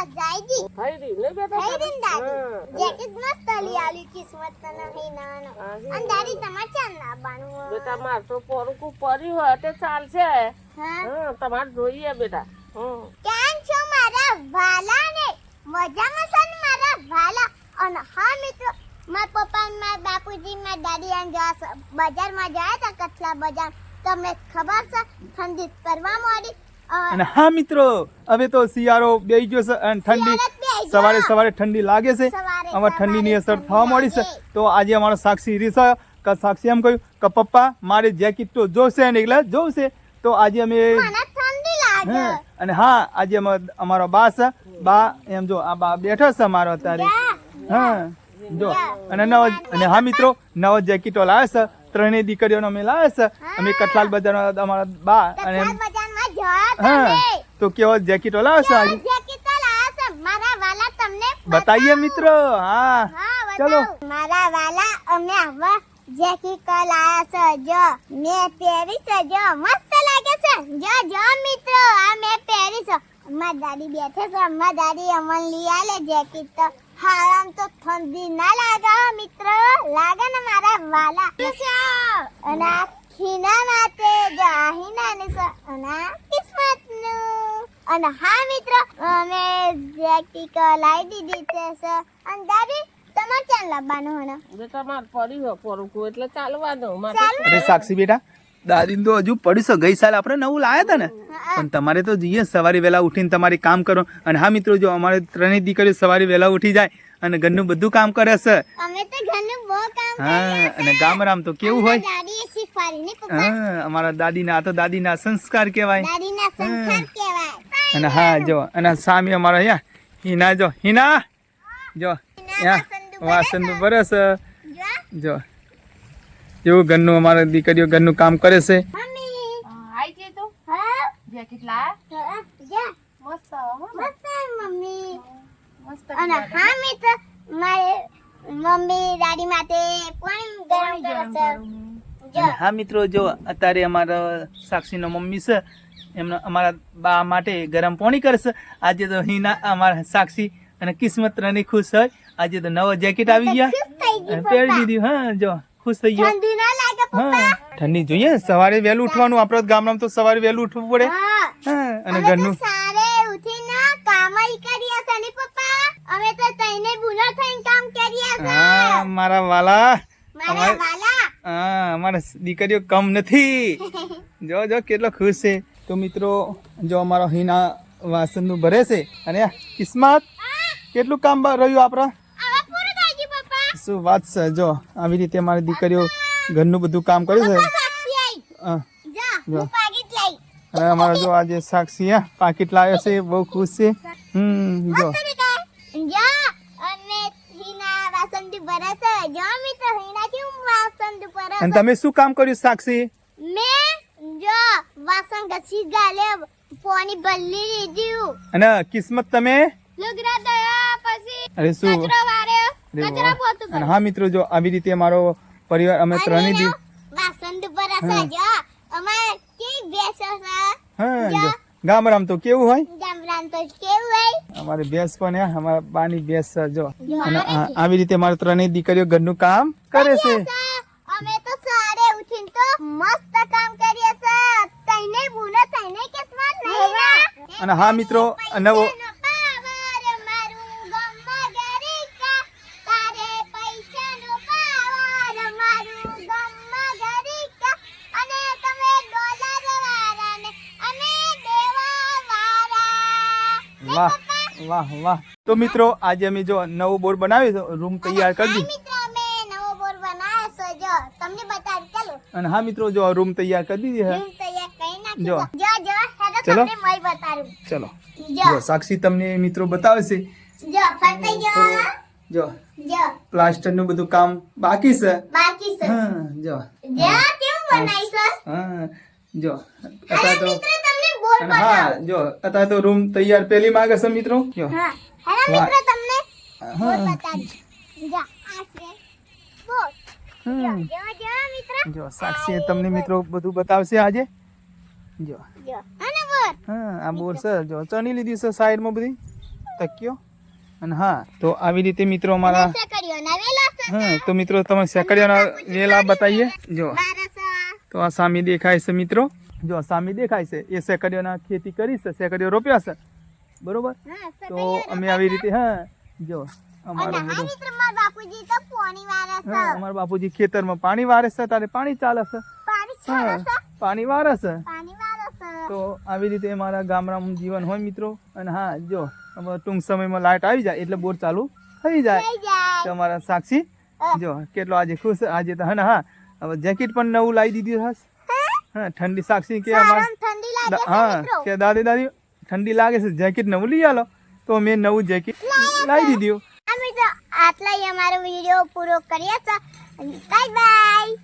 મજા આવી ગઈ થઈ રહી ને બેટા થઈ રહી દાદી. જેકેટ મસ્ત લઈ આલી કિસ્મત તને હી નાનો. હા, દાદી તમારે ચાલ ના બાનું બેટા માર તો પોરકું પડ્યું હોય તે ચાલશે. હા. હા જોઈએ બેટા. હમ. કેમ છો મારા વાલા ને મજામાં છો ને મારા વાલા અને હા મિત્રો મારા પપ્પા અને મારા બાપુજી મારા દાદી આમ જવા બજારમાં ગયા હતા કથલા બજાર. તમને ખબર છે? ઠંડી કરવા માંડી. અને હા મિત્રો હવે તો શિયાળો બેસી ગયો છે અને ઠંડી. સવારે સવારે ઠંડી લાગે છે. આમાં ઠંડીની અસર થવા મળી છે. તો આજે અમારો સાક્ષી રીસા કે સાક્ષી એમ કહ્યું કે પપ્પા મારે જેકેટ તો જોશે ને એટલે જોશે. તો આજે અમે અને હા આજે અમે અમારો બા છે. બા એમ જો આ બા બેઠો છે અમારો અત્યારે. હા જો. અને નવ અને હા મિત્રો નવ જેકેટો લાવે છે. ત્રણેય દીકરીઓનો અમે લાવે છે. અમે કઠલાલ બજારમાં અમારા બા અને કથલા એમ- બજારમાં જવા હા તો કેવો જેકેટ આજે? જેકેટ છે મારા વાલા તમને બતાઈએ મિત્રો હા. ચલો. મારા વાલા અમે આવા જેકેટ છે જો મે પહેરી છે જો મસ્ત લાગે છે. જો જો મિત્રો આ મે પહેરી છે અમાર દાદી બેઠે છે. અમાર દાદી અમન લઈ આલે જેકેટ તો. હારામ તો ઠંડી ના લાગે મિત્રો. લાગે ને મારા વાલા. અને આ ખીના માટે જો આ હિનાની છે. અને અને હા મિત્રો અમે જેકેટ લાવી દીધી છે. અને દાદી તમારે ક્યાં લાવવાનું હોને બેટા માર પડ્યું હોય પોરકું એટલે ચાલવાનું. મારે અરે સાક્ષી બેટા દાદી તો હજુ પડી છે ગઈ સાલ આપણે નવું લાયા હતા ને? પણ તમારે તો જઈએ સવારે વહેલા ઉઠીને તમારે કામ કરો. અને હા મિત્રો જો અમારે ત્રણેય દીકરીઓ સવારે વહેલા ઉઠી જાય અને ઘરનું બધું કામ કરે છે. હા અને ગામડામાં તો કેવું હોય? હા અમારા દાદીના આ તો દાદીના સંસ્કાર કહેવાય. દાદીના અને હા જો અને સામે અમારા અહીંયા. હિના જો હિના. જો વાસન બરસ જો. જો જેવું ઘરનું અમારા દીકરીઓ ઘરનું કામ કરે છે. મમ્મી. આઈ જઈ તું? હા. જેકેટ લાયા હા, જા. મસ્ત મસ્ત મમ્મી. મસ્ત અને હા મિત્ર મારે મમ્મી દાદી માટે પાણી ગરમ કરે છે. જો. અને હા મિત્રો જો અત્યારે અમારા સાક્ષીનો મમ્મી છે. એમના અમારા બા માટે ગરમ પાણી કરશે આજે તો હિના અમારા સાક્ષી અને કિસ્મત રની ખુશ હોય. આજે તો નવો જેકેટ આવી ગયા. પહેરી દીધી હા જો. ખુશ થઈ ગયો. ઠંડી ના લાગે પપ્પા. ઠંડી જોઈએ સવારે વહેલું ઉઠવાનું આપણો ગામડામાં તો સવારે વહેલું ઉઠવું પડે. હા. અને ઘરનું. સારે ઉઠીને કામ કરીએ સની પપ્પા. અમે તો તઈને બુનો થઈને કામ કરીએ હા મારા વાલા. મારા વાલા? હા અમારા દીકરીઓ કમ નથી. જો જો કેટલો ખુશ છે. તો મિત્રો જો અમારો હિના વાસણનું ભરે છે. અને કિસ્મત કેટલું કામ રહ્યું આપણા હવે પૂરું થઈ ગયું પપ્પા શું વાત છે? જો આવી રીતે મારી દીકરીઓ ઘરનું બધું કામ કરે છે. પપ્પા સાક્ષી આઈ. હા. જા જો. હું પાકીટ અમારો જો આજે સાક્ષી હા, પાકીટ લાવ્યો છે. બહુ ખુશ છે. હમ જો. અને તમે શું કામ કર્યું સાક્ષી? મેં જો વાસણ ઘસી ગાલે પોની ભરી લીધું અને કિસ્મત તમે? પછી અરે શું? અને હા મિત્રો જો આવી રીતે મારો પરિવાર અમે ત્રણેય દિવસ હા. જો. ગામડામાં તો કેવું હોય? અમારે તો કેવું હોય? અમારી ભેંસ પણ હે, અમારા બાની ભેંસ જો. અને આવી રીતે મારા ત્રણેય દીકરીઓ ઘરનું કામ કરે છે. અમે તો સારે ઉઠીને તો મસ્ત કામ કરીએ છે તઈને બુનો તઈને નહીં અને હા મિત્રો નવો વાહ વાહ વાહ. તો મિત્રો આજે અમે જો નવો બોર બનાવ્યો રૂમ તૈયાર કરી અને હા મિત્રો જો રૂમ તૈયાર કરી દીધી હે જો. ચલો. ચલો. જો. સાક્ષી તમને મિત્રો બતાવશે જો પ્લાસ્ટરનું બધું કામ બાકી છે. બાકી છે. હા જો. જો કેવું બનાવી છે. હા જો. અત્યારે તો અને હા જો અત્યારે તો રૂમ તૈયાર પેલી માગે છે મિત્રો. જો. હા. મિત્રો તમને જો સાક્ષી તમને મિત્રો બધું બતાવશે આજે? જો. હા આ બોર છે. જો ચણી લીધી છે સાઈડમાં બધી. તકિયો. અને હા તો આવી રીતે મિત્રો અમારા હા તો મિત્રો તમે સેકડિયાના વેલા બતાવીએ. જો. તો આ સામે દેખાય છે મિત્રો. જો સામી દેખાય છે એ સેકડીઓના ખેતી કરી છે સેકડીઓ રોપ્યા છે. બરોબર? તો અમે આવી રીતે હા જો અમારો અમારું બાપુજી અમારા ખેતરમાં પાણી વારે છે તારે પાણી ચાલે છે? પાણી વારે છે. તો આવી રીતે મારા ગામડાનું જીવન હોય મિત્રો. અને હા જો હવે ટૂંક સમયમાં લાઇટ આવી જાય એટલે બોર ચાલુ થઈ જાય. તો અમારા સાક્ષી જો કેટલો આજે ખુશ આજે તો હા હા હવે જેકેટ પણ નવું લાવી દીધું હસ હા ઠંડી સાક્ષી કે અમાર સારામાં ઠંડી લાગે દા- છે હા કે દાદી દાદી ઠંડી લાગે છે જેકેટ નવું લઈ આલો. તો મેં નવું જેકેટ લાવી દીધું. આ મિત્રો આટલા અમારો વીડિયો પૂરો કરીએ છે. Bye bye